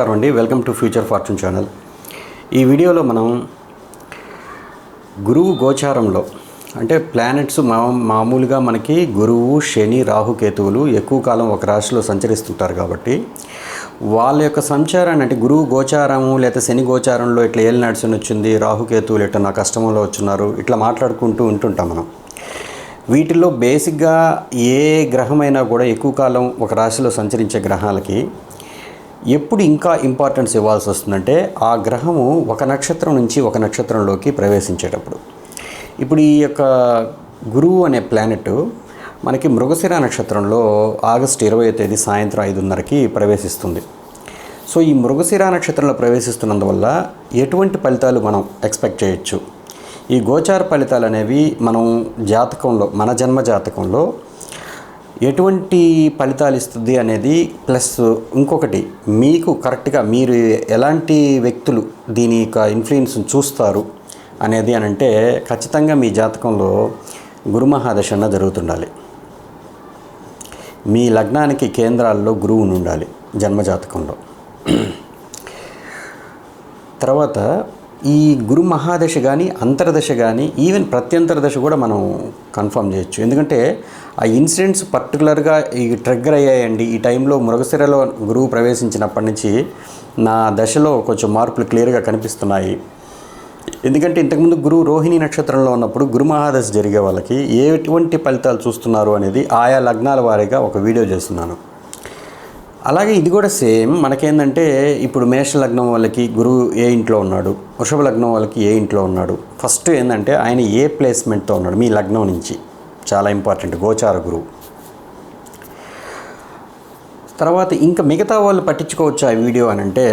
నమస్కారం అండి. Welcome to future fortune channel. ఈ వీడియోలో మనం గురువు గోచారంలో అంటే ప్లానెట్స్ మా మామూలుగా మనకి గురువు శని రాహుకేతువులు ఎక్కువ కాలం ఒక రాశిలో సంచరిస్తుంటారు కాబట్టి వాళ్ళ యొక్క సంచారాన్ని అంటే గురువు గోచారము లేదా శని గోచారంలో ఇట్లా ఏళ్ళు నడిచిన వచ్చింది రాహుకేతువులు ఇట్లా నా కష్టంలో వచ్చున్నారు ఇట్లా మాట్లాడుకుంటూ ఉంటుంటాం మనం. వీటిల్లో బేసిక్గా ఏ గ్రహమైనా కూడా ఎక్కువ కాలం ఒక రాశిలో సంచరించే గ్రహాలకి ఎప్పుడు ఇంకా ఇంపార్టెన్స్ ఇవ్వాల్సి వస్తుందంటే ఆ గ్రహము ఒక నక్షత్రం నుంచి ఒక నక్షత్రంలోకి ప్రవేశించేటప్పుడు. ఇప్పుడు ఈ యొక్క గురువు అనే ప్లానెట్ మనకి మృగశిర నక్షత్రంలో ఆగస్టు ఇరవై తేదీ సాయంత్రం ఐదున్నరకి ప్రవేశిస్తుంది. సో ఈ మృగశిర నక్షత్రంలో ప్రవేశిస్తున్నందువల్ల ఎటువంటి ఫలితాలు మనం ఎక్స్పెక్ట్ చేయొచ్చు? ఈ గోచార ఫలితాలు అనేవి మనం జాతకంలో మన జన్మ జాతకంలో ఎటువంటి ఫలితాలు ఇస్తుంది అనేది ప్లస్ ఇంకొకటి మీకు కరెక్ట్గా మీరు ఎలాంటి వ్యక్తులు దీని యొక్క ఇన్ఫ్లుయెన్స్ చూస్తారు అనేది అని అంటే ఖచ్చితంగా మీ జాతకంలో గురుమహాదశ అన్న జరుగుతుండాలి. మీ లగ్నానికి కేంద్రాల్లో గురువుని ఉండాలి జన్మజాతకంలో తర్వాత ఈ గురు మహాదశ కానీ అంతర్దశ కానీ ఈవెన్ ప్రత్యంతర దశ కూడా మనం కన్ఫర్మ్ చేయొచ్చు. ఎందుకంటే ఆ ఇన్సిడెంట్స్ పర్టికులర్గా ఈ ట్రిగ్గర్ అయ్యాయండి. ఈ టైంలో మృగశిరలో గురువు ప్రవేశించినప్పటి నుంచి నా దశలో కొంచెం మార్పులు క్లియర్గా కనిపిస్తున్నాయి. ఎందుకంటే ఇంతకుముందు గురువు రోహిణి నక్షత్రంలో ఉన్నప్పుడు గురు మహాదశ జరిగే వాళ్ళకి ఎటువంటి ఫలితాలు చూస్తున్నారు అనేది ఆయా లగ్నాల వారీగా ఒక వీడియో చేస్తున్నాను. అలాగే ఇది కూడా సేమ్ మనకేందంటే ఇప్పుడు మేష లగ్నం వాళ్ళకి గురువు ఏ ఇంట్లో ఉన్నాడు వృషభ లగ్నం వాళ్ళకి ఏ ఇంట్లో ఉన్నాడు. ఫస్ట్ ఏంటంటే ఆయన ఏ ప్లేస్మెంట్తో ఉన్నాడు మీ లగ్నం నుంచి. చాలా ఇంపార్టెంట్ గోచార గురువు తర్వాత ఇంకా మిగతా వాళ్ళు పట్టించుకోవచ్చు ఆ వీడియో అని అంటే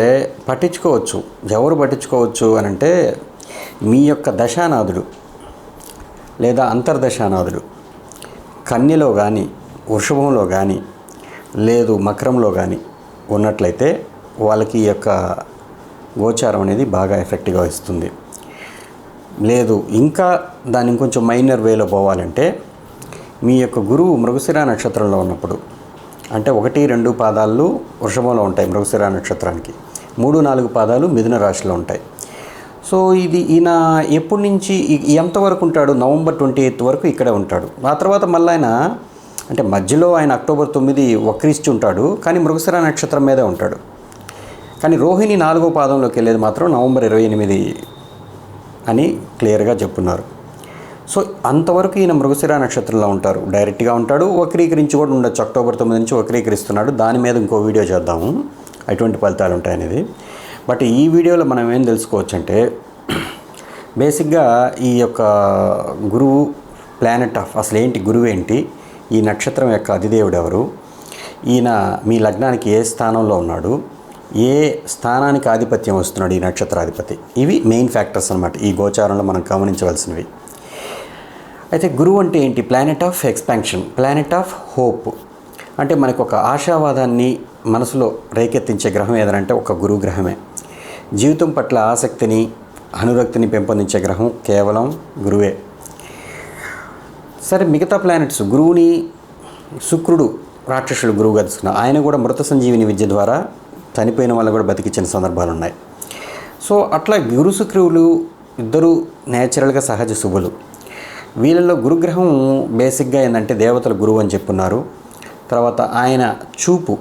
పట్టించుకోవచ్చు. ఎవరు పట్టించుకోవచ్చు అని అంటే మీ యొక్క దశానాథుడు లేదా అంతర్దశానాథుడు. కన్యలో కానీ వృషభంలో కానీ లేదు మకరంలో కానీ ఉన్నట్లయితే వాళ్ళకి ఈ యొక్క గోచారం అనేది బాగా ఎఫెక్ట్గా ఇస్తుంది. లేదు ఇంకా దాని కొంచెం మైనర్ వేలో పోవాలంటే మీ యొక్క గురువు మృగశిర నక్షత్రంలో ఉన్నప్పుడు అంటే ఒకటి రెండు పాదాలు వృషభంలో ఉంటాయి మృగశిర నక్షత్రానికి. మూడు నాలుగు పాదాలు మిథున రాశిలో ఉంటాయి. సో ఇది ఈయన ఎప్పటి నుంచి ఎంతవరకు ఉంటాడు? నవంబర్ ట్వంటీ ఎయిత్ వరకు ఇక్కడే ఉంటాడు. ఆ తర్వాత మళ్ళీ ఆయన అంటే మధ్యలో ఆయన అక్టోబర్ తొమ్మిది వక్రీస్తూ ఉంటాడు కానీ మృగశిర నక్షత్రం మీదే ఉంటాడు. కానీ రోహిణి నాలుగో పాదంలోకి వెళ్ళేది మాత్రం నవంబర్ ఇరవై ఎనిమిది అని క్లియర్గా చెప్పున్నారు. సో అంతవరకు ఈయన మృగశిర నక్షత్రంలో ఉంటారు. డైరెక్ట్గా ఉంటాడు వక్రీకరించి కూడా ఉండొచ్చు. అక్టోబర్ తొమ్మిది నుంచి వక్రీకరిస్తున్నాడు. దాని మీద ఇంకో వీడియో చేద్దాము. ఎటువంటి ఫలితాలు ఉంటాయనేది. బట్ ఈ వీడియోలో మనం ఏం తెలుసుకోవచ్చు అంటే బేసిక్గా ఈ యొక్క గురువు ప్లానెట్ ఆఫ్ అసలు ఏంటి గురువు ఏంటి? ఈ నక్షత్రం యొక్క అధిదేవుడు ఎవరు? ఈయన మీ లగ్నానికి ఏ స్థానంలో ఉన్నాడు? ఏ స్థానానికి ఆధిపత్యం వస్తున్నాడు ఈ నక్షత్రాధిపతి? ఇవి మెయిన్ ఫ్యాక్టర్స్ అనమాట ఈ గోచారంలో మనం గమనించవలసినవి. అయితే గురువు అంటే ఏంటి? Planet of expansion planet of hope అంటే మనకు ఒక ఆశావాదాన్ని మనసులో రేకెత్తించే గ్రహం ఏదనంటే ఒక గురువు గ్రహమే. జీవితం పట్ల ఆసక్తిని అనురక్తిని పెంపొందించే గ్రహం కేవలం గురువే. సరే మిగతా ప్లానెట్స్ గురువుని శుక్రుడు రాక్షసుడు గురువుగా తీసుకున్నారు ఆయన కూడా మృత సంజీవిని విద్య ద్వారా చనిపోయిన వాళ్ళు కూడా బతికించిన సందర్భాలు ఉన్నాయి. సో అట్లా గురు శుక్రువులు ఇద్దరు నేచురల్గా సహజ శుభులు. వీళ్ళలో గురుగ్రహం బేసిక్గా ఏంటంటే దేవతల గురువు అని చెప్పున్నారు. తర్వాత ఆయన చూపు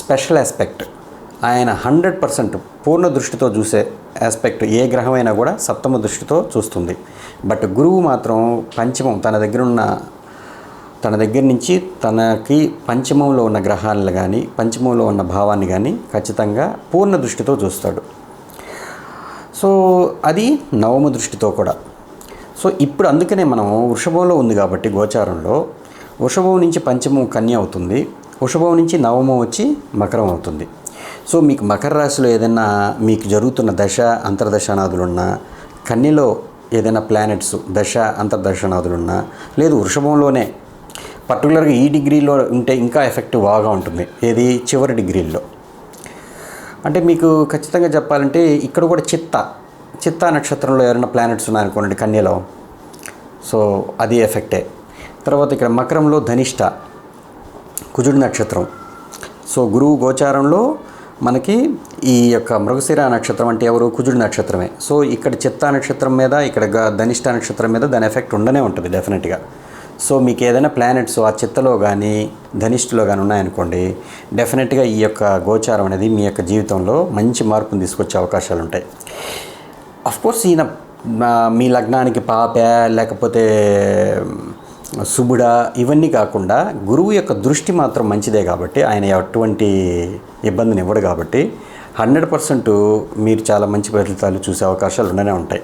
స్పెషల్ ఆస్పెక్ట్ ఆయన హండ్రెడ్ పర్సెంట్ పూర్ణ దృష్టితో చూసే ఆస్పెక్ట్ ఏ గ్రహమైనా కూడా సప్తమ దృష్టితో చూస్తుంది. బట్ గురువు మాత్రం పంచమం తన దగ్గర ఉన్న తన దగ్గర నుంచి తనకి పంచమంలో ఉన్న గ్రహాలను కానీ పంచమంలో ఉన్న భావాన్ని కానీ ఖచ్చితంగా పూర్ణ దృష్టితో చూస్తాడు. సో అది నవమ దృష్టితో కూడా. సో ఇప్పుడు అందుకనే మనం వృషభంలో ఉంది కాబట్టి గోచారంలో. వృషభం నుంచి పంచమం కన్య అవుతుంది. వృషభం నుంచి నవమం వచ్చి మకరం అవుతుంది. సో మీకు మకర రాశిలో ఏదైనా మీకు జరుగుతున్న దశ అంతర్దశానాదులున్నా కన్యలో ఏదైనా ప్లానెట్స్ దశ అంతర్దశానాదులున్నా లేదు వృషభంలోనే పర్టికులర్గా ఈ డిగ్రీలో ఉంటే ఇంకా ఎఫెక్టివ్ బాగా ఉంటుంది. ఏది? చివరి డిగ్రీల్లో. అంటే మీకు ఖచ్చితంగా చెప్పాలంటే ఇక్కడ కూడా చిత్త చిత్తా నక్షత్రంలో ఎవరైనా ప్లానెట్స్ ఉన్నాయనుకోండి కన్యలో. సో అది ఎఫెక్టే తర్వాత ఇక్కడ మకరంలో ధనిష్ట కుజుడి నక్షత్రం. సో గురువు గోచారంలో మనకి ఈ యొక్క మృగశిర నక్షత్రం అంటే ఎవరు? కుజుడు నక్షత్రమే. సో ఇక్కడ చిత్తా నక్షత్రం మీద ఇక్కడ ధనిష్ట నక్షత్రం మీద దాని ఎఫెక్ట్ ఉండనే ఉంటుంది డెఫినెట్గా సో మీకు ఏదైనా ప్లానెట్స్ ఆ చిత్తలో కానీ ధనిష్ఠలో కానీ ఉన్నాయనుకోండి డెఫినెట్గా ఈ యొక్క గోచారం అనేది మీ యొక్క జీవితంలో మంచి మార్పును తీసుకొచ్చే అవకాశాలు ఉంటాయి కోర్స్ ఈయన మీ లగ్నానికి పాప లేకపోతే శుభుడ ఇవన్నీ కాకుండా గురువు యొక్క దృష్టి మాత్రం మంచిదే కాబట్టి ఆయన ఎటువంటి ఇబ్బందిని ఇవ్వడు కాబట్టి హండ్రెడ్ పర్సెంట్ మీరు చాలా మంచి ఫలితాలు చూసే అవకాశాలు ఉండనే ఉంటాయి.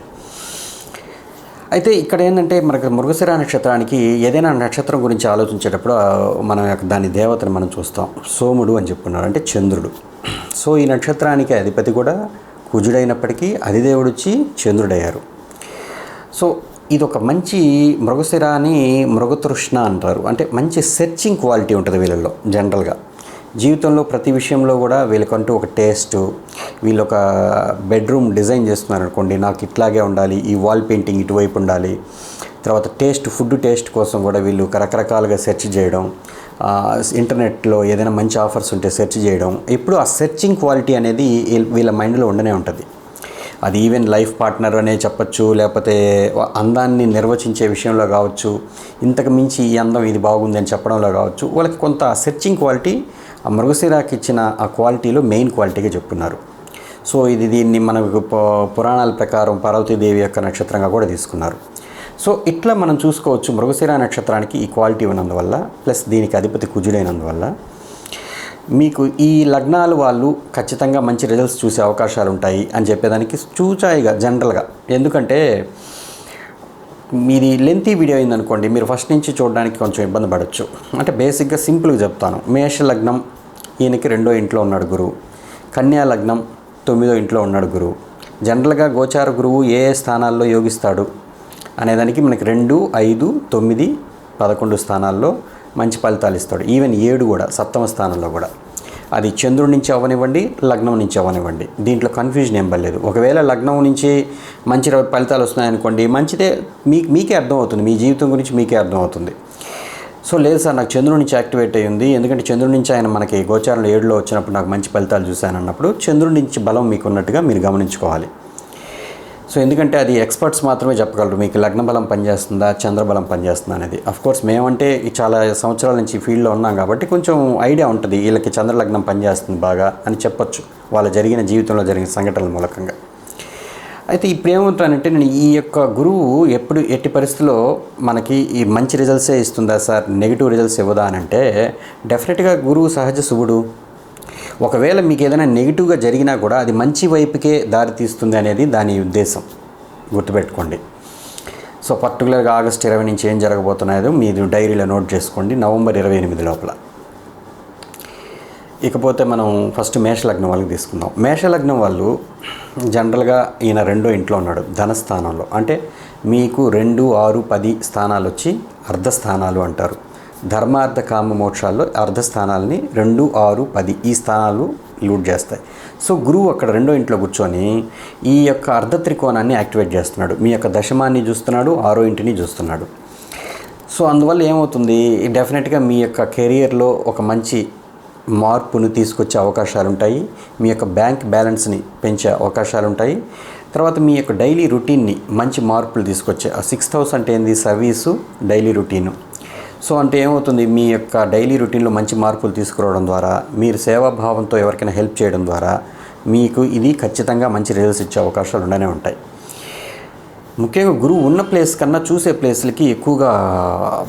అయితే ఇక్కడ ఏంటంటే మనకు మృగశిర నక్షత్రానికి ఏదైనా నక్షత్రం గురించి ఆలోచించేటప్పుడు మనం యొక్క దాని దేవతను మనం చూస్తాం. సోముడు అని చెప్పుకున్నారు అంటే చంద్రుడు. సో ఈ నక్షత్రానికి అధిపతి కూడా కుజుడైనప్పటికీ అధిదేవుడు వచ్చి చంద్రుడయ్యారు. సో ఇది ఒక మంచి మృగశిర అని మృగతృష్ణ అంటారు. అంటే మంచి సెర్చింగ్ క్వాలిటీ ఉంటుంది వీళ్ళల్లో జనరల్గా. జీవితంలో ప్రతి విషయంలో కూడా వీళ్ళకంటూ ఒక టేస్ట్ వీళ్ళు ఒక బెడ్రూమ్ డిజైన్ చేస్తున్నారు అనుకోండి నాకు ఇట్లాగే ఉండాలి ఈ వాల్ పెయింటింగ్ ఇటువైపు ఉండాలి. తర్వాత టేస్ట్ ఫుడ్ టేస్ట్ కోసం కూడా వీళ్ళు రకరకాలుగా సెర్చ్ చేయడం ఇంటర్నెట్లో ఏదైనా మంచి ఆఫర్స్ ఉంటే సెర్చ్ చేయడం ఎప్పుడు ఆ సెర్చింగ్ క్వాలిటీ అనేది వీళ్ళ- మైండ్లో ఉండనే ఉంటుంది. అది ఈవెన్ లైఫ్ పార్ట్నర్ అనే చెప్పచ్చు లేకపోతే అందాన్ని నిర్వచించే విషయంలో కావచ్చు ఇంతకు మించి ఈ అందం ఇది బాగుంది అని చెప్పడంలో కావచ్చు వాళ్ళకి కొంత సెర్చింగ్ క్వాలిటీ ఆ మృగశిరాకి ఇచ్చిన ఆ క్వాలిటీలో మెయిన్ క్వాలిటీగా చెప్తున్నారు. సో ఇది దీన్ని మనకు పురాణాల ప్రకారం పార్వతీదేవి యొక్క నక్షత్రంగా కూడా తీసుకున్నారు. సో ఇట్లా మనం చూసుకోవచ్చు మృగశిర నక్షత్రానికి ఈ క్వాలిటీ ఉన్నందువల్ల ప్లస్ దీనికి అధిపతి కుజుడైనందువల్ల మీకు ఈ లగ్నాలు వాళ్ళు ఖచ్చితంగా మంచి రిజల్ట్స్ చూసే అవకాశాలు ఉంటాయి అని చెప్పేదానికి చూచాయిగా జనరల్గా ఎందుకంటే మీది లెంతీ వీడియో అయిందనుకోండి మీరు ఫస్ట్ నుంచి చూడడానికి కొంచెం ఇబ్బంది పడవచ్చు అంటే బేసిక్గా సింపుల్గా చెప్తాను. మేష లగ్నం ఈయనకి రెండో ఇంట్లో ఉన్నాడు గురువు కన్యా లగ్నం తొమ్మిదో ఇంట్లో ఉన్నాడు గురువు జనరల్గా గోచార గురువు ఏ ఏ స్థానాల్లో యోగిస్తాడు? అనేదానికి మనకి రెండు ఐదు తొమ్మిది పదకొండు స్థానాల్లో మంచి ఫలితాలు ఇస్తాడు. ఈవెన్ ఏడు కూడా సప్తమ స్థానంలో కూడా. అది చంద్రుడి నుంచి అవ్వనివ్వండి లగ్నం నుంచి అవ్వనివ్వండి. దీంట్లో కన్ఫ్యూజన్ ఏం పర్లేదు ఒకవేళ లగ్నం నుంచి మంచి ఫలితాలు వస్తున్నాయనుకోండి మంచిదే మీ మీకే అర్థం అవుతుంది మీ జీవితం గురించి మీకే అర్థం అవుతుంది సో లేదు సార్ నాకు చంద్రుడి నుంచి యాక్టివేట్ అయ్యింది ఎందుకంటే చంద్రుడి నుంచి ఆయన మనకి గోచారంలో ఏడులో వచ్చినప్పుడు నాకు మంచి ఫలితాలు చూశాను అన్నప్పుడు చంద్రుడి నుంచి బలం మీకు ఉన్నట్టుగా మీరు గమనించుకోవాలి. సో ఎందుకంటే అది ఎక్స్పర్ట్స్ మాత్రమే చెప్పగలరు మీకు లగ్న బలం పనిచేస్తుందా చంద్రబలం పనిచేస్తుందా అనేది. కోర్స్ మేమంటే ఈ చాలా సంవత్సరాల నుంచి ఫీల్డ్లో ఉన్నాం కాబట్టి కొంచెం ఐడియా ఉంటుంది వీళ్ళకి చంద్రలగ్నం పనిచేస్తుంది బాగా అని చెప్పొచ్చు వాళ్ళ జరిగిన జీవితంలో జరిగిన సంఘటనల మూలకంగా. అయితే ఇప్పుడు ఏమవుతానంటే నేను ఈ యొక్క గురువు ఎప్పుడు ఎట్టి పరిస్థితిలో మనకి ఈ మంచి రిజల్ట్సే ఇస్తుందా సార్ నెగిటివ్ రిజల్ట్స్ ఇవ్వదా అని అంటే డెఫినెట్గా గురువు సహజ శుభుడు. ఒకవేళ మీకు ఏదైనా నెగిటివ్గా జరిగినా కూడా అది మంచి వైపుకే దారి తీస్తుంది అనేది దాని ఉద్దేశం. గుర్తుపెట్టుకోండి. సో పర్టికులర్గా ఆగస్ట్ ఇరవై నుంచి ఏం జరగబోతున్నాయో మీరు డైరీలో నోట్ చేసుకోండి. నవంబర్ ఇరవై ఎనిమిది లోపల. ఇకపోతే మనం ఫస్ట్ మేషలగ్నం వాళ్ళకి తీసుకుందాం. మేషలగ్నం వాళ్ళు జనరల్గా ఈయన రెండో ఇంట్లో ఉన్నాడు ధనస్థానంలో. అంటే మీకు రెండు ఆరు పది స్థానాలు వచ్చి అర్ధ స్థానాలు అంటారు. ధర్మార్థ కామ మోక్షాల్లో అర్ధ స్థానాలని రెండు ఆరు పది ఈ స్థానాలు లూట్ చేస్తాయి. సో గురువు అక్కడ రెండో ఇంట్లో కూర్చొని ఈ యొక్క అర్ధ త్రికోణాన్ని యాక్టివేట్ చేస్తున్నాడు. మీ యొక్క దశమాన్ని చూస్తున్నాడు ఆరో ఇంటిని చూస్తున్నాడు. సో అందువల్ల ఏమవుతుంది? డెఫినెట్గా మీ యొక్క కెరియర్లో ఒక మంచి మార్పును తీసుకొచ్చే అవకాశాలు ఉంటాయి మీ యొక్క బ్యాంక్ బ్యాలెన్స్ని పెంచే అవకాశాలు ఉంటాయి తర్వాత మీ యొక్క డైలీ రొటీన్ని మంచి మార్పులు తీసుకొచ్చే సిక్స్త్ సిక్స్ థౌసండ్ అంటే ఏంది సర్వీసు డైలీ రొటీను. సో అంటే ఏమవుతుంది? మీ యొక్క డైలీ రొటీన్లో మంచి మార్పులు తీసుకురావడం ద్వారా మీరు సేవాభావంతో ఎవరికైనా హెల్ప్ చేయడం ద్వారా మీకు ఇది ఖచ్చితంగా మంచి రిజల్ట్స్ ఇచ్చే అవకాశాలు ఉండనే ఉంటాయి. ముఖ్యంగా గురువు ఉన్న ప్లేస్ కన్నా చూసే ప్లేస్లకి ఎక్కువగా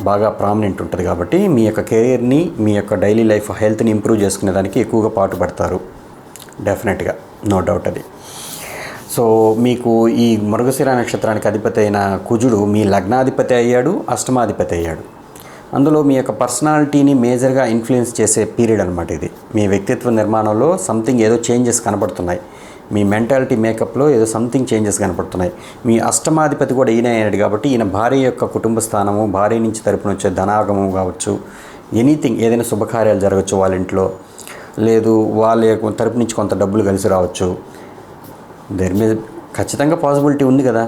బాగా ప్రామినెంట్ ఉంటుంది కాబట్టి మీ యొక్క కెరీర్ని మీ యొక్క డైలీ లైఫ్ హెల్త్ని ఇంప్రూవ్ చేసుకునే దానికి ఎక్కువగా పాటుపడతారు డెఫినెట్గా నో డౌట్ అది. సో మీకు ఈ మృగశిర నక్షత్రానికి అధిపతి అయిన కుజుడు మీ లగ్నాధిపతి అయ్యాడు అష్టమాధిపతి అయ్యాడు. అందులో మీ యొక్క పర్సనాలిటీని మేజర్గా ఇన్ఫ్లుయెన్స్ చేసే పీరియడ్ అనమాట ఇది. మీ వ్యక్తిత్వ నిర్మాణంలో సంథింగ్ ఏదో చేంజెస్ కనబడుతున్నాయి. మీ మెంటాలిటీ మేకప్లో ఏదో సంథింగ్ చేంజెస్ కనపడుతున్నాయి మీ అష్టమాధిపతి కూడా ఈయన అయ్యాడు కాబట్టి ఈయన భార్య యొక్క కుటుంబ స్థానము భార్య నుంచి తరపున వచ్చే ధనాగమం కావచ్చు ఎనీథింగ్ ఏదైనా శుభకార్యాలు జరగచ్చు వాళ్ళ ఇంట్లో. లేదు వాళ్ళ యొక్క తరపు నుంచి కొంత డబ్బులు కలిసి రావచ్చు. దేని మీద ఖచ్చితంగా పాసిబిలిటీ ఉంది కదా.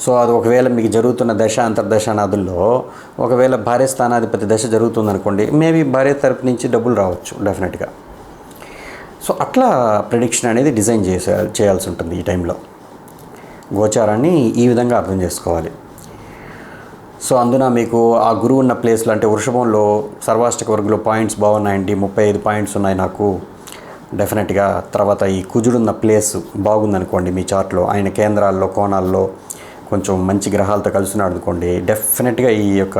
సో అది ఒకవేళ మీకు జరుగుతున్న దశ అంతర్దశ నదుల్లో ఒకవేళ భార్య స్థానాధిపతి దశ జరుగుతుందనుకోండి మేబీ భార్య తరపు నుంచి డబ్బులు రావచ్చు డెఫినెట్గా. సో అట్లా ప్రిడిక్షన్ అనేది డిజైన్ చేసే చేయాల్సి ఉంటుంది ఈ టైంలో. గోచారాన్ని ఈ విధంగా అర్థం చేసుకోవాలి. సో అందున మీకు ఆ గురువు ఉన్న ప్లేస్లో అంటే వృషభంలో సర్వాష్టక వర్గంలో పాయింట్స్ బాగున్నాయండి ముప్పై ఐదు పాయింట్స్ ఉన్నాయి నాకు. డెఫినెట్గా తర్వాత ఈ కుజుడున్న ప్లేస్ బాగుందనుకోండి మీ చార్ట్లో ఆయన కేంద్రాల్లో కోణాల్లో కొంచెం మంచి గ్రహాలతో కలుస్తున్నాడు అనుకోండి డెఫినెట్గా ఈ యొక్క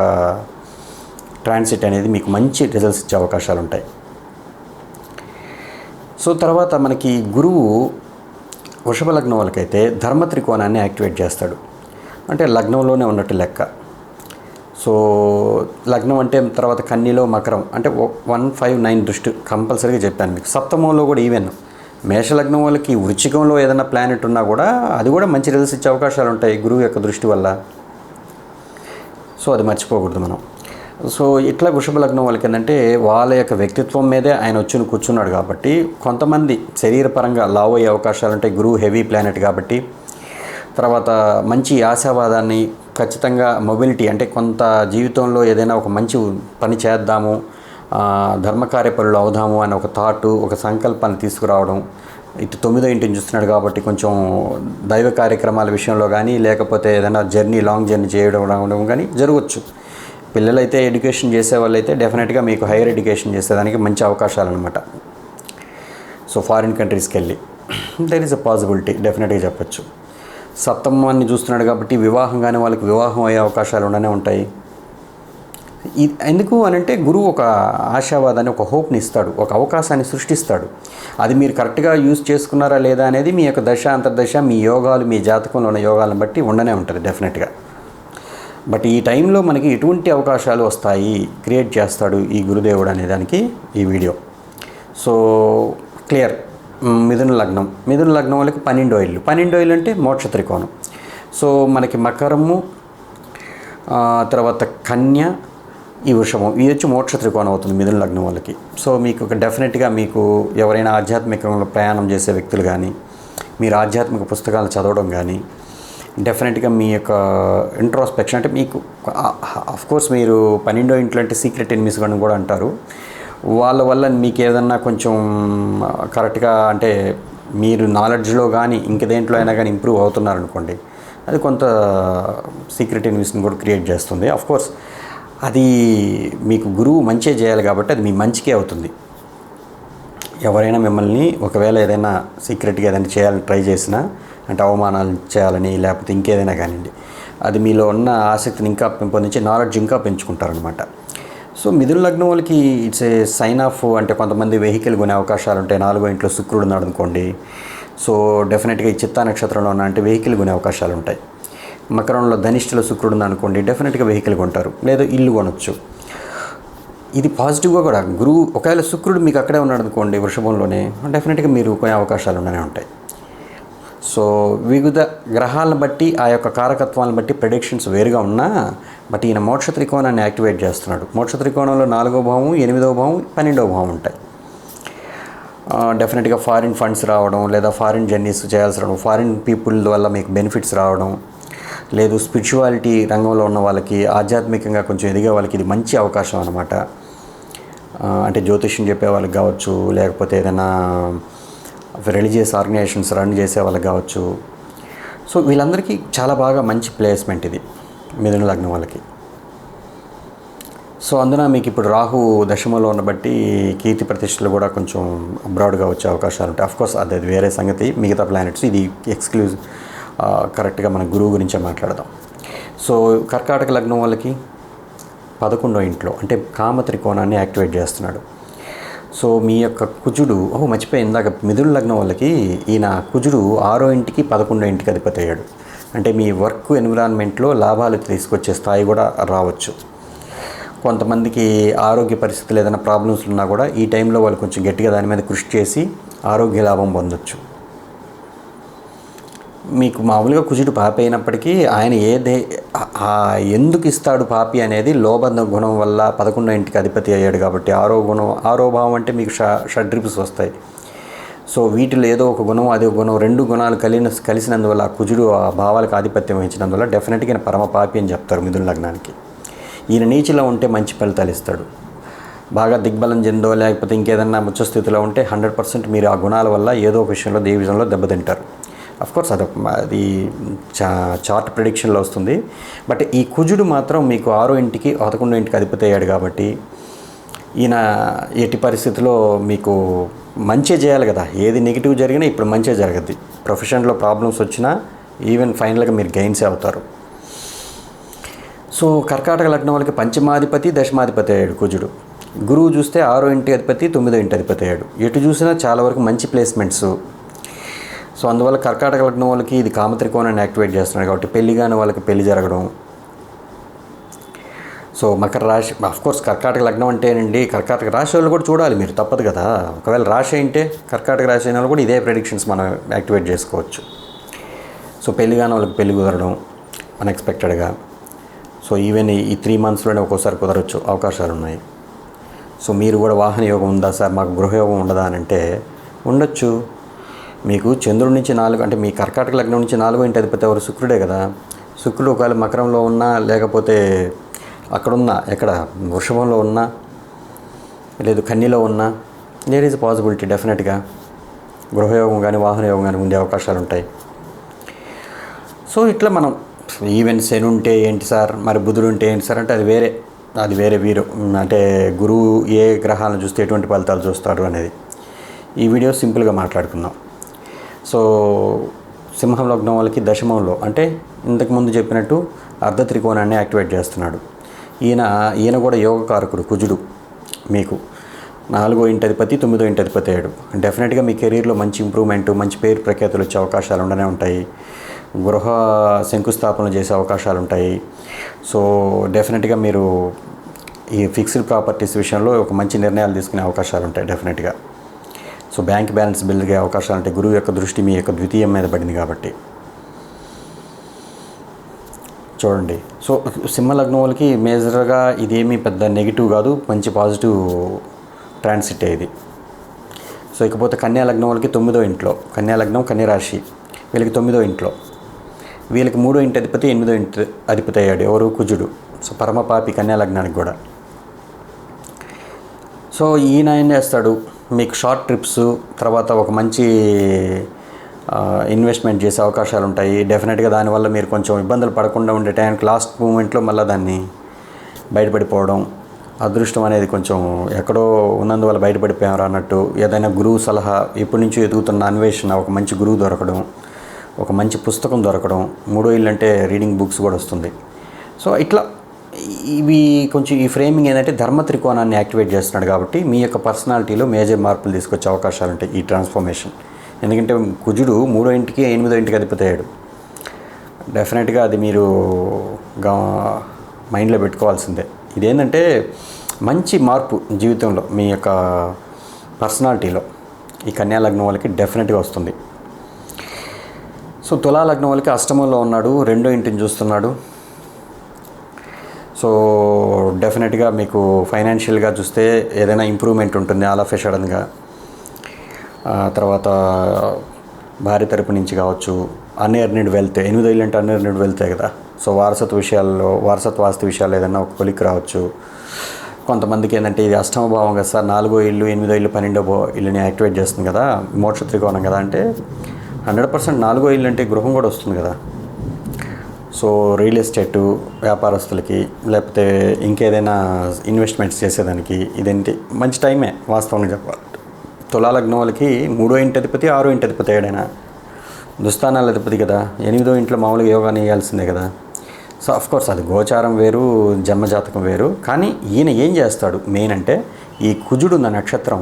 ట్రాన్సిట్ అనేది మీకు మంచి రిజల్ట్స్ ఇచ్చే అవకాశాలు ఉంటాయి. సో తర్వాత మనకి గురువు వృషభ లగ్నం వాళ్ళకైతే ధర్మ త్రికోణాన్ని యాక్టివేట్ చేస్తాడు. అంటే లగ్నంలోనే ఉన్నట్టు లెక్క. సో లగ్నం అంటే తర్వాత కన్నీలో మకరం. అంటే వన్ ఫైవ్ నైన్ దృష్టి కంపల్సరీగా చెప్పాను మీకు. సప్తమంలో కూడా ఈవెన్ మేషలగ్నం వాళ్ళకి వృచ్చికంలో ఏదైనా ప్లానెట్ ఉన్నా కూడా అది కూడా మంచి రిజల్ట్స్ ఇచ్చే అవకాశాలు ఉంటాయి గురువు యొక్క దృష్టి వల్ల. సో అది మర్చిపోకూడదు మనం. సో ఇట్లా వృషభ లగ్నం వాళ్ళకి ఏంటంటే వాళ్ళ యొక్క వ్యక్తిత్వం మీదే ఆయన వచ్చి కూర్చున్నాడు కాబట్టి కొంతమంది శరీరపరంగా లావ్ అయ్యే అవకాశాలు ఉంటాయి గురువు హెవీ ప్లానెట్ కాబట్టి. తర్వాత మంచి ఆశావాదాన్ని ఖచ్చితంగా మొబిలిటీ అంటే కొంత జీవితంలో ఏదైనా ఒక మంచి పని చేద్దాము ధర్మకార్యపరులు అవుదాము అనే ఒక థాటు ఒక సంకల్పాన్ని తీసుకురావడం ఇటు తొమ్మిదో ఇంటిని చూస్తున్నాడు కాబట్టి కొంచెం దైవ కార్యక్రమాల విషయంలో కానీ లేకపోతే ఏదైనా జర్నీ లాంగ్ జర్నీ చేయడం కానీ జరగవచ్చు పిల్లలైతే ఎడ్యుకేషన్ చేసే వాళ్ళైతే డెఫినెట్గా మీకు హైయర్ ఎడ్యుకేషన్ చేసేదానికి మంచి అవకాశాలు అనమాట సో ఫారిన్ కంట్రీస్కి వెళ్ళి దెర్ ఈస్ అ పాసిబిలిటీ డెఫినెట్గా చెప్పచ్చు. సప్తమాన్ని చూస్తున్నాడు కాబట్టి వివాహం కానీ వాళ్ళకి వివాహం అయ్యే అవకాశాలు ఉండనే ఉంటాయి. ఎందుకు అని అంటే గురువు ఒక ఆశావాదాన్ని ఒక హోప్ని ఇస్తాడు ఒక అవకాశాన్ని సృష్టిస్తాడు. అది మీరు కరెక్ట్గా యూజ్ చేసుకున్నారా లేదా అనేది మీ యొక్క దశ అంతర్దశ మీ యోగాలు మీ జాతకంలో ఉన్న యోగాలను బట్టి ఉండనే ఉంటుంది డెఫినెట్గా బట్ ఈ టైంలో మనకి ఎటువంటి అవకాశాలు వస్తాయి క్రియేట్ చేస్తాడు ఈ గురుదేవుడు అనే దానికి ఈ వీడియో సో క్లియర్ మిథున లగ్నం. మిథున లగ్నం వాళ్ళకి పన్నెండో ఇల్లు పన్నెండో ఇల్లు అంటే మోక్ష త్రికోణం. సో మనకి మకరము తర్వాత కన్య ఈ వృషభం. ఇది వచ్చి మోక్ష త్రికోణం అవుతుంది మిథున లగ్నం వాళ్ళకి. సో మీకు ఒక డెఫినెట్గా మీకు ఎవరైనా ఆధ్యాత్మికంలో ప్రయాణం చేసే వ్యక్తులు కానీ మీరు ఆధ్యాత్మిక పుస్తకాలు చదవడం కానీ డెఫినెట్గా మీ యొక్క ఇంట్రోస్పెక్షన్ అంటే మీకు కోర్స్ మీరు పన్నెండో ఇంట్లో అంటే సీక్రెట్ ఎనిమిస్ అని కూడా అంటారు. వాళ్ళ వల్ల మీకు ఏదన్నా కొంచెం కరెక్ట్గా అంటే మీరు నాలెడ్జ్లో కానీ ఇంక దేంట్లో అయినా కానీ ఇంప్రూవ్ అవుతున్నారనుకోండి అది కొంత సీక్రెట్ ఎనిమిస్ని కూడా క్రియేట్ చేస్తుంది. కోర్స్ అది మీకు గురువు మంచిగా చేయాలి కాబట్టి అది మీ మంచికే అవుతుంది. ఎవరైనా మిమ్మల్ని ఒకవేళ ఏదైనా సీక్రెట్గా ఏదైనా చేయాలని ట్రై చేసినా అంటే అవమానాలు చేయాలని లేకపోతే ఇంకేదైనా కానివ్వండి అది మీలో ఉన్న ఆసక్తిని ఇంకా పెంపొందించి నాలెడ్జ్ ఇంకా పెంచుకుంటారనమాట సో మిథున లగ్నం వాళ్ళకి ఇట్స్ ఏ సైన్ ఆఫ్ అంటే కొంతమంది వెహికల్ కొనే అవకాశాలు ఉంటాయి. నాలుగో ఇంట్లో శుక్రుడు ఉన్నాడు అనుకోండి సో డెఫినెట్గా ఈ చిత్తా నక్షత్రంలో ఉన్న అంటే వెహికల్ కొనే అవకాశాలు ఉంటాయి. మకరంలో ధనిష్ఠలో శుక్రుడు ఉంది అనుకోండి డెఫినెట్గా వెహికల్ కొంటారు. లేదా ఇల్లు కొనొచ్చు. ఇది పాజిటివ్గా కూడా గురువు ఒకవేళ శుక్రుడు మీకు అక్కడే ఉన్నాడు అనుకోండి వృషభంలోనే డెఫినెట్గా మీరు కొనే అవకాశాలు ఉండనే ఉంటాయి. సో వివిధ గ్రహాలను బట్టి ఆ యొక్క కారకత్వాలను బట్టి ప్రెడిక్షన్స్ వేరుగా ఉన్నా బట్ ఈయన మోక్ష త్రికోణాన్ని యాక్టివేట్ చేస్తున్నాడు. మోక్ష త్రికోణంలో నాలుగో భావం ఎనిమిదో భావం పన్నెండో భావం ఉంటాయి. డెఫినెట్గా ఫారిన్ ఫండ్స్ రావడం లేదా ఫారిన్ జర్నీస్ చేయాల్సి రావడం ఫారిన్ పీపుల్ వల్ల మీకు బెనిఫిట్స్ రావడం లేదు స్పిరిచువాలిటీ రంగంలో ఉన్న వాళ్ళకి ఆధ్యాత్మికంగా కొంచెం ఎదిగే వాళ్ళకి ఇది మంచి అవకాశం అనమాట అంటే జ్యోతిష్యం చెప్పే వాళ్ళకి కావచ్చు లేకపోతే ఏదైనా రిలీజియస్ ఆర్గనైజేషన్స్ రన్ చేసే వాళ్ళకి కావచ్చు. సో వీళ్ళందరికీ చాలా బాగా మంచి ప్లేస్మెంట్ ఇది మిథున లగ్నం వాళ్ళకి. సో అందున మీకు ఇప్పుడు రాహు దశమలో ఉన్న బట్టి కీర్తి ప్రతిష్టలు కూడా కొంచెం అబ్రాడ్గా వచ్చే అవకాశాలు ఉంటాయి. అఫ్కోర్స్ అది అది వేరే సంగతి. మిగతా ప్లానెట్స్ ఇది ఎక్స్క్లూజివ్ కరెక్ట్గా మన గురువు గురించే మాట్లాడదాం. సో కర్కాటక లగ్నం వాళ్ళకి పదకొండో ఇంట్లో అంటే కామ త్రికోణాన్ని యాక్టివేట్ చేస్తున్నాడు. సో మీ యొక్క కుజుడు ఓ మర్చిపోయి ఇందాక మిథున లగ్నం వాళ్ళకి ఈయన కుజుడు ఆరో ఇంటికి పదకొండో ఇంటికి అధిపతి అయ్యాడు. అంటే మీ వర్క్ ఎన్విరాన్మెంట్లో లాభాలు తీసుకొచ్చే స్థాయి కూడా రావచ్చు. కొంతమందికి ఆరోగ్య పరిస్థితులు ఏదైనా ప్రాబ్లమ్స్ ఉన్నా కూడా ఈ టైంలో వాళ్ళు కొంచెం గట్టిగా దాని మీద కృషి చేసి ఆరోగ్య లాభం పొందొచ్చు. మీకు మామూలుగా కుజుడు పాపి అయినప్పటికీ ఆయన ఏ దే ఎందుకు ఇస్తాడు పాపి అనేది లోబంధ గుణం వల్ల పదకొండో ఇంటికి అధిపతి అయ్యాడు కాబట్టి ఆరో గుణం ఆరో భావం అంటే మీకు ష షడ్రిప్స్ వస్తాయి. సో వీటిలో ఏదో ఒక గుణం అది ఒక గుణం రెండు గుణాలు కలిగిన కలిసినందువల్ల ఆ కుజుడు ఆ భావాలకు ఆధిపత్యం వహించినందువల్ల డెఫినెట్గా పరమ పాపి అని చెప్తారు మిథున లగ్నానికి. ఈయన నీచిలో ఉంటే మంచి ఫలితాలు ఇస్తాడు. బాగా దిగ్బలం చెందో లేకపోతే ఇంకేదన్నా ముచ్చస్థితిలో ఉంటే హండ్రెడ్ పర్సెంట్ మీరు ఆ గుణాల వల్ల ఏదో ఒక విషయంలో దేవి విషయంలో దెబ్బతింటారు. కోర్స్ అది అది చా చార్ట్ ప్రిడిక్షన్లో వస్తుంది. బట్ ఈ కుజుడు మాత్రం మీకు ఆరో ఇంటికి పదకొండో ఇంటికి అధిపతి అయ్యాడు కాబట్టి ఈయన ఎట్టి పరిస్థితిలో మీకు మంచి చేయాలి కదా. ఏది నెగిటివ్ జరిగినా ఇప్పుడు మంచిగా జరగద్ది. ప్రొఫెషన్లో ప్రాబ్లమ్స్ వచ్చినా ఈవెన్ ఫైనల్గా మీరు గెయిన్సే అవుతారు. సో కర్కాటక లగ్నం వాళ్ళకి పంచమాధిపతి దశమాధిపతి అయ్యాడు కుజుడు. గురువు చూస్తే ఆరో ఇంటి అధిపతి తొమ్మిదో ఇంటి అధిపతి అయ్యాడు. ఎటు చూసినా చాలా వరకు మంచి ప్లేస్మెంట్స్ సో అందువల్ల కర్కాటక లగ్నం వాళ్ళకి ఇది కామత్రికోణాన్ని యాక్టివేట్ చేస్తున్నారు కాబట్టి పెళ్ళి కాని వాళ్ళకి పెళ్ళి జరగడం. సో మకర రాశి కోర్స్ కర్కాటక లగ్నం అంటేనండి కర్కాటక రాశి వాళ్ళు కూడా చూడాలి మీరు తప్పదు కదా. ఒకవేళ రాశి అంటే కర్కాటక రాశి అయిన వాళ్ళు కూడా ఇదే ప్రెడిక్షన్స్ మనం యాక్టివేట్ చేసుకోవచ్చు. సో పెళ్ళి కాని వాళ్ళకి పెళ్ళి కుదరడం అన్ఎక్స్పెక్టెడ్గా సో ఈవెన్ ఈ- ఈ త్రీ మంత్స్లోనే ఒక్కోసారి కుదరవచ్చు అవకాశాలు ఉన్నాయి. సో మీరు కూడా వాహన యోగం ఉందా సార్? మాకు గృహయోగం ఉండదా అని అంటే ఉండొచ్చు. మీకు చంద్రుడి నుంచి నాలుగు అంటే మీ కర్కాటక లగ్నం నుంచి నాలుగో ఇంటి అధిపతి ఎవరు? శుక్రుడే కదా. శుక్రుడు ఒకవేళ మకరంలో ఉన్నా లేకపోతే అక్కడున్నా ఎక్కడ? వృషభంలో ఉన్నా లేదు కన్నీలో ఉన్నా దేర్ ఈజ్ పాసిబిలిటీ డెఫినెట్గా గృహయోగం కానీ వాహనయోగం కానీ ఉండే అవకాశాలు ఉంటాయి. సో ఇట్లా మనం ఈవెన్ శని ఉంటే ఏంటి సార్? మరి బుధుడు ఉంటే ఏంటి సార్? అంటే అది వేరే అది వేరే వీరు. అంటే గురువు ఏ గ్రహాలను చూస్తే ఎటువంటి ఫలితాలు చూస్తాడు అనేది. ఈ వీడియో సింపుల్గా మాట్లాడుకుందాం. సో సింహం లగ్నం వాళ్ళకి దశమంలో అంటే ఇంతకుముందు చెప్పినట్టు అర్ధ త్రికోణాన్ని యాక్టివేట్ చేస్తున్నాడు. ఈయన ఈయన కూడా యోగకారకుడు కుజుడు మీకు. నాలుగో ఇంటి అధిపతి తొమ్మిదో ఇంటధిపతి అయ్యాడు. డెఫినెట్గా మీ కెరీర్లో మంచి ఇంప్రూవ్మెంట్ మంచి పేరు ప్రఖ్యాతులు వచ్చే అవకాశాలు ఉండనే ఉంటాయి. గృహ శంకుస్థాపన చేసే అవకాశాలు ఉంటాయి. సో డెఫినెట్గా మీరు ఈ ఫిక్స్డ్ ప్రాపర్టీస్ విషయంలో ఒక మంచి నిర్ణయాలు తీసుకునే అవకాశాలు ఉంటాయి డెఫినెట్గా సో బ్యాంక్ బ్యాలెన్స్ బిల్డ్ అవకాశాలు అంటే గురువు యొక్క దృష్టి మీ యొక్క ద్వితీయం మీద పడింది కాబట్టి. చూడండి. సో సింహ లగ్నం వాళ్ళకి మేజర్గా ఇదేమీ పెద్ద నెగిటివ్ కాదు మంచి పాజిటివ్ ట్రాన్సిట్ ఇది సో ఇకపోతే కన్యా లగ్నం వాళ్ళకి తొమ్మిదో ఇంట్లో కన్యా లగ్నం కన్యరాశి వీళ్ళకి తొమ్మిదో ఇంట్లో. వీళ్ళకి మూడో ఇంటి అధిపతి ఎనిమిదో ఇంటి అధిపతి అయ్యాడు ఎవరు? కుజుడు. సో పరమపాపి కన్యా లగ్నానికి కూడా. సో ఈయన ఏం చేస్తాడు? మీకు షార్ట్ ట్రిప్స్ తర్వాత ఒక మంచి ఇన్వెస్ట్మెంట్ చేసే అవకాశాలు ఉంటాయి. డెఫినెట్గా దానివల్ల మీరు కొంచెం ఇబ్బందులు పడకుండా ఉండే టైంకి లాస్ట్ మూమెంట్లో మళ్ళీ దాన్ని బయటపడిపోవడం అదృష్టం అనేది కొంచెం ఎక్కడో ఉన్నందువల్ల బయటపడిపోయారు అన్నట్టు. ఏదైనా గురువు సలహా ఇప్పటి నుంచి ఎదుగుతున్న అన్వేషణ ఒక మంచి గురువు దొరకడం ఒక మంచి పుస్తకం దొరకడం మూడో ఇల్లు అంటే రీడింగ్ బుక్స్ కూడా వస్తుంది. సో ఇట్లా ఇవి కొంచెం ఈ ఫ్రేమింగ్ ఏంటంటే ధర్మ త్రికోణాన్ని యాక్టివేట్ చేస్తున్నాడు కాబట్టి మీ యొక్క పర్సనాలిటీలో మేజర్ మార్పులు తీసుకొచ్చే అవకాశాలు ఉంటాయి ఈ ట్రాన్స్ఫర్మేషన్. ఎందుకంటే కుజుడు మూడో ఇంటికి ఎనిమిదో ఇంటికి అధిపతి అయ్యాడు. డెఫినెట్గా అది మీరు గా మైండ్లో పెట్టుకోవాల్సిందే. ఇదేంటంటే మంచి మార్పు జీవితంలో మీ యొక్క పర్సనాలిటీలో ఈ కన్యా లగ్నం వాళ్ళకి డెఫినెట్గా వస్తుంది. సో తులా లగ్నం వాళ్ళకి అష్టమంలో ఉన్నాడు రెండో ఇంటిని చూస్తున్నాడు. సో డెఫినెట్గా మీకు ఫైనాన్షియల్గా చూస్తే ఏదైనా ఇంప్రూవ్మెంట్ ఉంటుంది ఆల్ ఆఫ్ సడన్గా తర్వాత భార్య తరపు నుంచి కావచ్చు అన్ఎర్నిడ్ వెల్త్ ఎనిమిది ఇల్లు అంటే అన్ఎర్నిడ్ వెళ్తే కదా. సో వారసత్వ విషయాల్లో వారసత్వ ఆస్తి విషయాలు ఏదైనా ఒక కొలిక్ రావచ్చు. కొంతమందికి ఏంటంటే ఇది అష్టమ భావం కదా సార్ నాలుగో ఇల్లు ఎనిమిదో ఇల్లు పన్నెండో ఇల్లుని యాక్టివేట్ చేస్తుంది కదా మోక్ష త్రికోణం కదా. అంటే హండ్రెడ్ పర్సెంట్ నాలుగో ఇల్లు అంటే గృహం కూడా వస్తుంది కదా. సో రియల్ ఎస్టేట్ వ్యాపారస్తులకి లేకపోతే ఇంకేదైనా ఇన్వెస్ట్మెంట్స్ చేసేదానికి ఇదేంటి? మంచి టైమే వాస్తవంగా. చెప్పాలి తులా లగ్నం వాళ్ళకి మూడో ఇంటి అధిపతి ఆరో ఇంటి అధిపతి ఏడైనా దుస్థానాల అధిపతి కదా. ఎనిమిదో ఇంట్లో మామూలుగా యోగాని వేయాల్సిందే కదా. సో అఫ్ కోర్స్ అది గోచారం వేరు జన్మజాతకం వేరు. కానీ ఈయన ఏం చేస్తాడు? మెయిన్ అంటే ఈ కుజుడు ఉన్న నక్షత్రం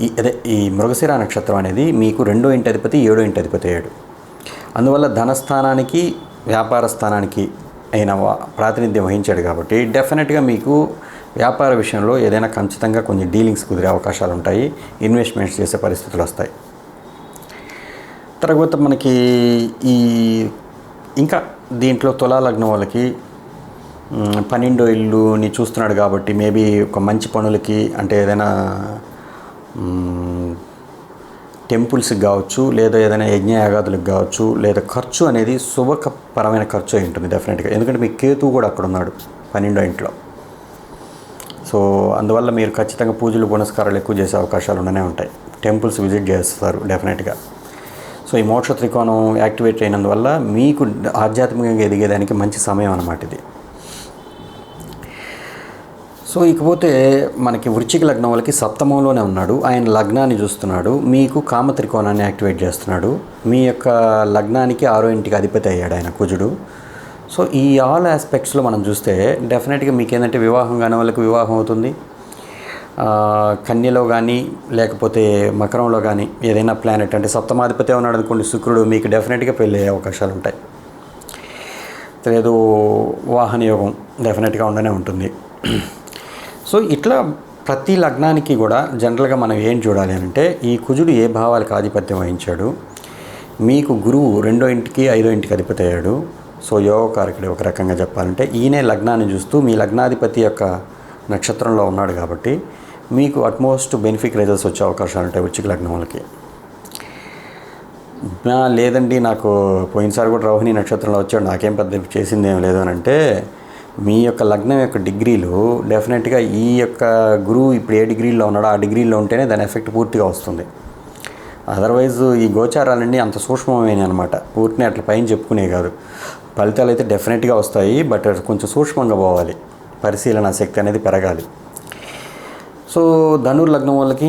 ఈ అదే ఈ మృగశిర నక్షత్రం అనేది మీకు రెండో ఇంటి అధిపతి ఏడో ఇంటి అధిపతి ఏడు అందువల్ల ధనస్థానానికి వ్యాపార స్థానానికి అయిన ప్రాతినిధ్యం వహించాడు కాబట్టి డెఫినెట్గా మీకు వ్యాపార విషయంలో ఏదైనా ఖచ్చితంగా కొన్ని డీలింగ్స్ కుదిరే అవకాశాలు ఉంటాయి ఇన్వెస్ట్మెంట్స్ చేసే పరిస్థితులు వస్తాయి. తర్వాత మనకి ఈ ఇంకా దీంట్లో తులాలగ్నం వాళ్ళకి పన్నెండో ఇల్లుని చూస్తున్నాడు కాబట్టి మేబీ ఒక మంచి పనులకి అంటే ఏదైనా టెంపుల్స్కి కావచ్చు లేదా ఏదైనా యజ్ఞయాగాదులకు కావచ్చు లేదా ఖర్చు అనేది శుభకపరమైన ఖర్చు అయి ఉంటుంది డెఫినెట్గా ఎందుకంటే మీ కేతు కూడా అక్కడ ఉన్నాడు పన్నెండో ఇంట్లో. సో అందువల్ల మీరు ఖచ్చితంగా పూజలు పునస్కారాలు ఎక్కువ చేసే అవకాశాలు ఉండనే ఉంటాయి. టెంపుల్స్ విజిట్ చేస్తారు డెఫినెట్గా సో ఈ మోక్ష త్రికోణం యాక్టివేట్ అయినందువల్ల మీకు ఆధ్యాత్మికంగా ఎదిగేదానికి మంచి సమయం అన్నమాట ఇది. సో ఇకపోతే మనకి వృచ్చిక లగ్నం వాళ్ళకి సప్తమంలోనే ఉన్నాడు. ఆయన లగ్నాన్ని చూస్తున్నాడు. మీకు కామ త్రికోణాన్ని యాక్టివేట్ చేస్తున్నాడు. మీ యొక్క లగ్నానికి ఆరో ఇంటికి అధిపతి అయ్యాడు ఆయన కుజుడు. సో ఈ ఆల్ ఆస్పెక్ట్స్లో మనం చూస్తే డెఫినెట్గా మీకు ఏంటంటే వివాహం కాని వాళ్ళకి వివాహం అవుతుంది. కన్యలో కానీ లేకపోతే మకరంలో కానీ ఏదైనా ప్లానెట్ అంటే సప్తమాధిపతి ఉన్నాడు అనుకోండి శుక్రుడు మీకు డెఫినెట్గా పెళ్ళి అయ్యే అవకాశాలు ఉంటాయి. లేదు వాహన యోగం డెఫినెట్గా ఉండనే ఉంటుంది. సో ఇట్లా ప్రతి లగ్నానికి కూడా జనరల్గా మనం ఏం చూడాలి అని అంటే ఈ కుజుడు ఏ భావాలకు ఆధిపత్యం వహించాడు? మీకు గురువు రెండో ఇంటికి ఐదో ఇంటికి అధిపతి అయ్యాడు. సో యోగకారకుడు ఒక రకంగా చెప్పాలంటే ఈయనే లగ్నాన్ని చూస్తూ మీ లగ్నాధిపతి యొక్క నక్షత్రంలో ఉన్నాడు కాబట్టి మీకు అట్మోస్ట్ బెనిఫిట్ రిజల్ట్స్ వచ్చే అవకాశాలు ఉంటాయి వృచ్చిక లగ్నం వాళ్ళకి. లేదండి నాకు పోయినసారి కూడా రోహిణి నక్షత్రంలో వచ్చాడు నాకేం పెద్ద చేసింది ఏం లేదు అని అంటే మీ యొక్క లగ్నం యొక్క డిగ్రీలు డెఫినెట్గా ఈ యొక్క గురువు ఇప్పుడు ఏ డిగ్రీలో ఉన్నాడో ఆ డిగ్రీలో ఉంటేనే దాని ఎఫెక్ట్ పూర్తిగా వస్తుంది. అదర్వైజ్ ఈ గోచారాలన్నీ అంత సూక్ష్మమైన అనమాట పూర్తిని అట్లా పైన చెప్పుకునే కాదు ఫలితాలు అయితే డెఫినెట్గా వస్తాయి బట్ కొంచెం సూక్ష్మంగా పోవాలి. పరిశీలన శక్తి అనేది పెరగాలి. సో ధనుర్ లగ్నం వాళ్ళకి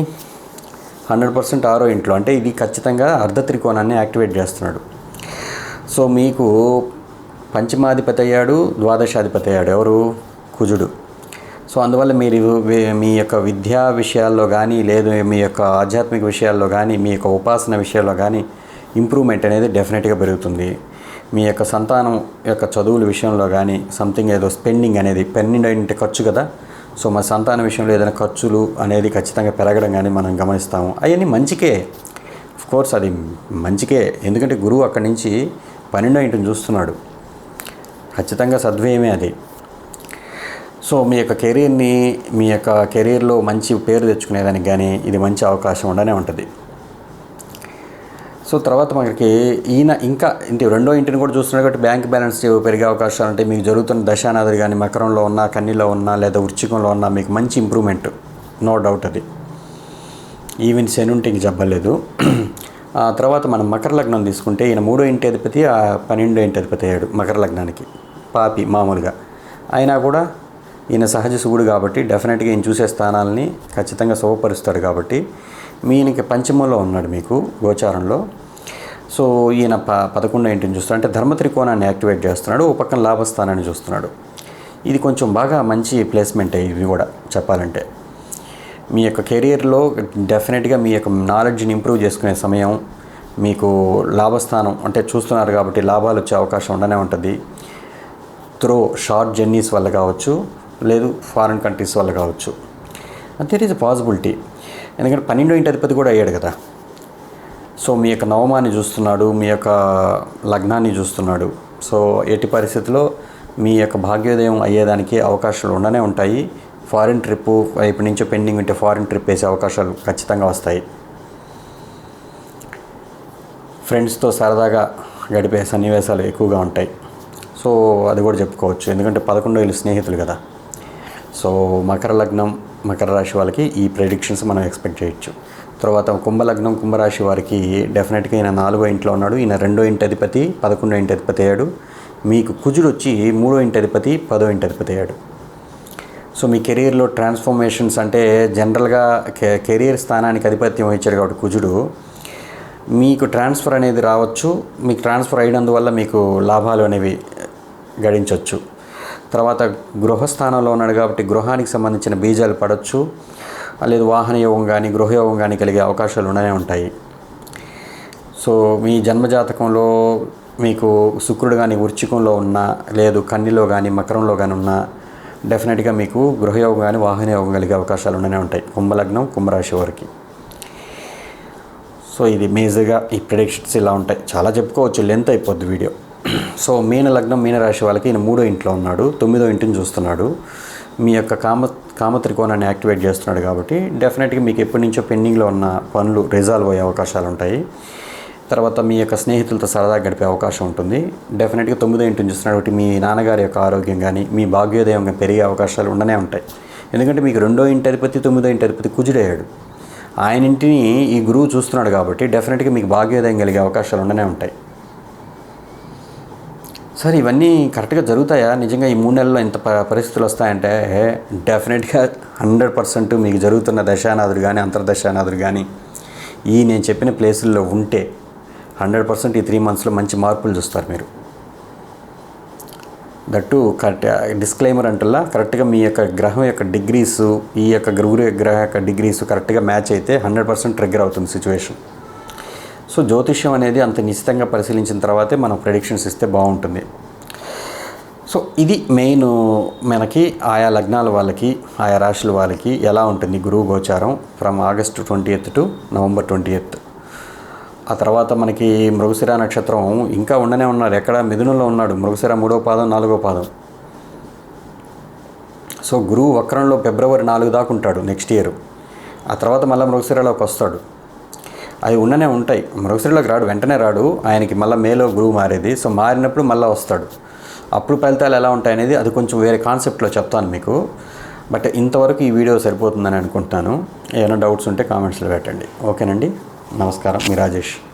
హండ్రెడ్ పర్సెంట్ ఆరో ఇంట్లో. అంటే ఇది ఖచ్చితంగా అర్ధ త్రికోణాన్ని యాక్టివేట్ చేస్తున్నాడు. సో మీకు పంచమాధిపతి అయ్యాడు ద్వాదశాధిపతి అయ్యాడు. ఎవరు? కుజుడు. సో అందువల్ల మీరు మీ యొక్క విద్యా విషయాల్లో కానీ లేదు మీ యొక్క ఆధ్యాత్మిక విషయాల్లో కానీ మీ యొక్క ఉపాసన విషయాల్లో కానీ ఇంప్రూవ్మెంట్ అనేది డెఫినెట్గా పెరుగుతుంది. మీ యొక్క సంతానం యొక్క చదువుల విషయంలో కానీ సంథింగ్ ఏదో స్పెండింగ్ అనేది పెన్నింటి ఖర్చు కదా. సో మా సంతాన విషయంలో ఏదైనా ఖర్చులు అనేది ఖచ్చితంగా పెరగడం కానీ మనం గమనిస్తాము. అవన్నీ మంచికే. కోర్స్ అది మంచికే. ఎందుకంటే గురువు అక్కడి నుంచి పన్నెండో ఇంటిని చూస్తున్నాడు. ఖచ్చితంగా సద్వ్యయమే అది. సో మీ యొక్క కెరీర్ని మీ యొక్క కెరీర్లో మంచి పేరు తెచ్చుకునేదానికి కానీ ఇది మంచి అవకాశం ఉండనే ఉంటుంది. సో తర్వాత మనకి ఈయన ఇంకా ఇంటి రెండో ఇంటిని కూడా చూస్తున్నాడు కాబట్టి బ్యాంక్ బ్యాలెన్స్ పెరిగే అవకాశాలు ఉంటాయి. మీకు జరుగుతున్న దశానాథులు కానీ మకరంలో ఉన్నా కన్నీలో ఉన్నా లేదా వృచ్చికంలో ఉన్నా మీకు మంచి ఇంప్రూవ్మెంట్. నో డౌట్ అది. ఈవెన్ శని ఉంటే ఇంక చెప్పలేదు ఆ తర్వాత మనం మకర లగ్నం తీసుకుంటే ఈయన మూడో ఇంటి అధిపతి ఆ పన్నెండో ఇంటి అధిపతి అయ్యాడు మకర లగ్నానికి. పాపి మామూలుగా. అయినా కూడా ఈయన సహజ శివుడు కాబట్టి డెఫినెట్గా ఈయన చూసే స్థానాలని ఖచ్చితంగా శుభపరుస్తాడు కాబట్టి మీ ఈయనకి పంచమంలో ఉన్నాడు మీకు గోచారంలో. సో ఈయన ప పదకొండో ఇంటిని చూస్తున్నాడు అంటే ధర్మ త్రికోణాన్ని యాక్టివేట్ చేస్తున్నాడు. ఓ పక్కన లాభస్థానాన్ని చూస్తున్నాడు. ఇది కొంచెం బాగా మంచి ప్లేస్మెంట్ ఇవి కూడా చెప్పాలంటే. మీ యొక్క కెరీర్లో డెఫినెట్గా మీ యొక్క నాలెడ్జ్ని ఇంప్రూవ్ చేసుకునే సమయం మీకు లాభస్థానం అంటే చూస్తున్నారు కాబట్టి లాభాలు వచ్చే అవకాశం ఉండనే ఉంటుంది. త్రో షార్ట్ జర్నీస్ వల్ల కావచ్చు లేదు ఫారిన్ కంట్రీస్ వల్ల కావచ్చు. దర్ ఈజ్ పాసిబిలిటీ ఎందుకంటే పన్నెండో ఇంటి అధిపతి కూడా అయ్యాడు కదా. సో మీ యొక్క నవమాన్ని చూస్తున్నాడు మీ యొక్క లగ్నాన్ని చూస్తున్నాడు. సో ఎట్టి పరిస్థితిలో మీ యొక్క భాగ్యోదయం అయ్యేదానికి అవకాశాలు ఉండనే ఉంటాయి. ఫారిన్ ట్రిప్ ఇప్పటి నుంచో పెండింగ్ ఉంటే ఫారిన్ ట్రిప్ వేసే అవకాశాలు ఖచ్చితంగా వస్తాయి. ఫ్రెండ్స్తో సరదాగా గడిపే సన్నివేశాలు ఎక్కువగా ఉంటాయి. సో అది కూడా చెప్పుకోవచ్చు. ఎందుకంటే పదకొండు వేలు స్నేహితులు కదా. సో మకర లగ్నం మకర రాశి వాళ్ళకి ఈ ప్రెడిక్షన్స్ మనం ఎక్స్పెక్ట్ చేయొచ్చు. తర్వాత కుంభలగ్నం కుంభరాశి వారికి డెఫినెట్గా ఈయన నాలుగో ఇంట్లో ఉన్నాడు ఈయన రెండో ఇంటి అధిపతి పదకొండో ఇంటి అధిపతి అయ్యాడు. మీకు కుజుడు వచ్చి మూడో ఇంటి అధిపతి పదో ఇంటి అధిపతి అయ్యాడు. సో మీ కెరీర్లో ట్రాన్స్ఫర్మేషన్స్ అంటే జనరల్గా కె కెరీర్ స్థానానికి ఆధిపత్యం వహించాడు కాబట్టి కుజుడు. మీకు ట్రాన్స్ఫర్ అనేది రావచ్చు. మీకు ట్రాన్స్ఫర్ అయినందువల్ల మీకు లాభాలు అనేవి గడించవచ్చు తర్వాత గృహస్థానంలో ఉన్నాడు కాబట్టి గృహానికి సంబంధించిన బీజాలు పడవచ్చు లేదు వాహన యోగం కానీ గృహయోగం కానీ కలిగే అవకాశాలు ఉండనే ఉంటాయి. సో మీ జన్మజాతకంలో మీకు శుక్రుడు కానీ వృచ్చికంలో ఉన్నా లేదు కన్నిలో కానీ మకరంలో కానీ ఉన్నా డెఫినెట్గా మీకు గృహయోగం కానీ వాహన యోగం కలిగే అవకాశాలు ఉండనే ఉంటాయి. కుంభలగ్నం కుంభరాశి వారికి. సో ఇది మేజర్గా ఈ ప్రిడిక్షన్స్ ఇలా ఉంటాయి. చాలా చెప్పుకోవచ్చు. లెంత్ అయిపోద్ది వీడియో. సో మీన లగ్నం మీనరాశి వాళ్ళకి ఈయన మూడో ఇంట్లో ఉన్నాడు. తొమ్మిదో ఇంటిని చూస్తున్నాడు. మీ యొక్క కామ కామత్రికోణాన్ని యాక్టివేట్ చేస్తున్నాడు కాబట్టి డెఫినెట్గా మీకు ఎప్పటి నుంచో పెండింగ్లో ఉన్న పనులు రిజాల్వ్ అయ్యే అవకాశాలు ఉంటాయి. తర్వాత మీ యొక్క స్నేహితులతో సరదా గడిపే అవకాశం ఉంటుంది. డెఫినెట్గా తొమ్మిదో ఇంటిని చూస్తున్నాడు కాబట్టి మీ నాన్నగారి యొక్క ఆరోగ్యం కానీ మీ భాగ్యోదయం కానీ పెరిగే అవకాశాలు ఉండనే ఉంటాయి. ఎందుకంటే మీకు రెండో ఇంటి అధిపతి తొమ్మిదో ఇంటి అధిపతి కుజుడయ్యాడు. ఆయన ఇంటిని ఈ గురువు చూస్తున్నాడు కాబట్టి డెఫినెట్గా మీకు భాగ్యోదయం కలిగే అవకాశాలు ఉండనే ఉంటాయి. సార్ ఇవన్నీ కరెక్ట్గా జరుగుతాయా? నిజంగా ఈ మూడు నెలల్లో ఇంత పరిస్థితులు వస్తాయంటే డెఫినెట్గా హండ్రెడ్ పర్సెంట్ మీకు జరుగుతున్న దశానాథుడు కానీ అంతర్దశానాథుడు కానీ ఈ నేను చెప్పిన ప్లేసుల్లో ఉంటే హండ్రెడ్ పర్సెంట్ ఈ త్రీ మంత్స్లో మంచి మార్పులు చూస్తారు మీరు. దట్టు కరెక్ట్ డిస్క్లైమర్ అంటల్లా కరెక్ట్గా మీ యొక్క గ్రహం యొక్క డిగ్రీస్ ఈ యొక్క గురువు గ్రహ యొక్క డిగ్రీస్ కరెక్ట్గా మ్యాచ్ అయితే హండ్రెడ్ పర్సెంట్ ట్రిగ్గర్ అవుతుంది సిచ్యువేషన్. సో జ్యోతిష్యం అనేది అంత నిశ్చితంగా పరిశీలించిన తర్వాతే మనం ప్రెడిక్షన్స్ ఇస్తే బాగుంటుంది. సో ఇది మెయిన్ మనకి ఆయా లగ్నాల వాళ్ళకి ఆయా రాశుల వాళ్ళకి ఎలా ఉంటుంది గురువు గోచారం from August twenty eighth to November twenty eighth ఆ తర్వాత మనకి మృగశిర నక్షత్రం ఇంకా ఉండనే ఉన్నారు. ఎక్కడ? మిథునంలో ఉన్నాడు. మృగశిర మూడో పాదం నాలుగో పాదం. సో గురువు వక్రంలో ఫిబ్రవరి నాలుగు దాకా ఉంటాడు నెక్స్ట్ ఇయర్ ఆ తర్వాత మళ్ళీ మృగశిరలోకి వస్తాడు. అవి ఉండనే ఉంటాయి. మృగశ్రీలోకి రాడు వెంటనే రాడు ఆయనకి మళ్ళీ మేలో గురువు మారేది. సో మారినప్పుడు మళ్ళీ వస్తాడు. అప్పుడు ఫలితాలు ఎలా ఉంటాయనేది అది కొంచెం వేరే కాన్సెప్ట్లో చెప్తాను మీకు. బట్ ఇంతవరకు ఈ వీడియో సరిపోతుందని అనుకుంటున్నాను. ఏమైనా డౌట్స్ ఉంటే కామెంట్స్లో పెట్టండి. ఓకేనండి? నమస్కారం. మీ రాజేష్.